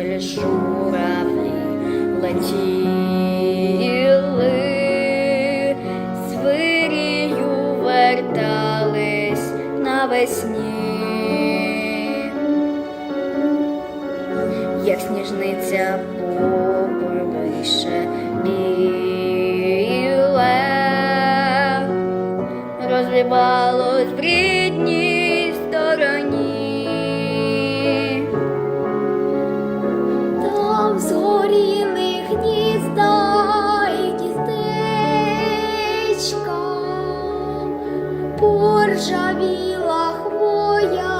Гоголь, журавлі летіли, свирію вертались навесні, як сніжниця попри вище. поржавіла хвоя.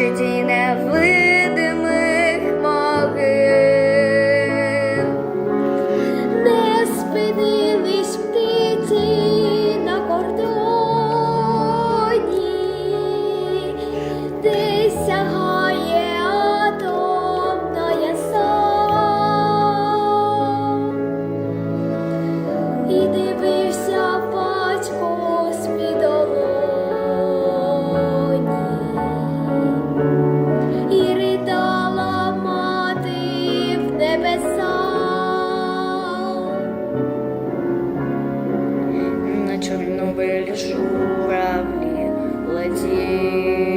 бачить і невидимих могил. не спинились птиці на кордоні, ти сягає атомна яса. лишь журавли ладеют.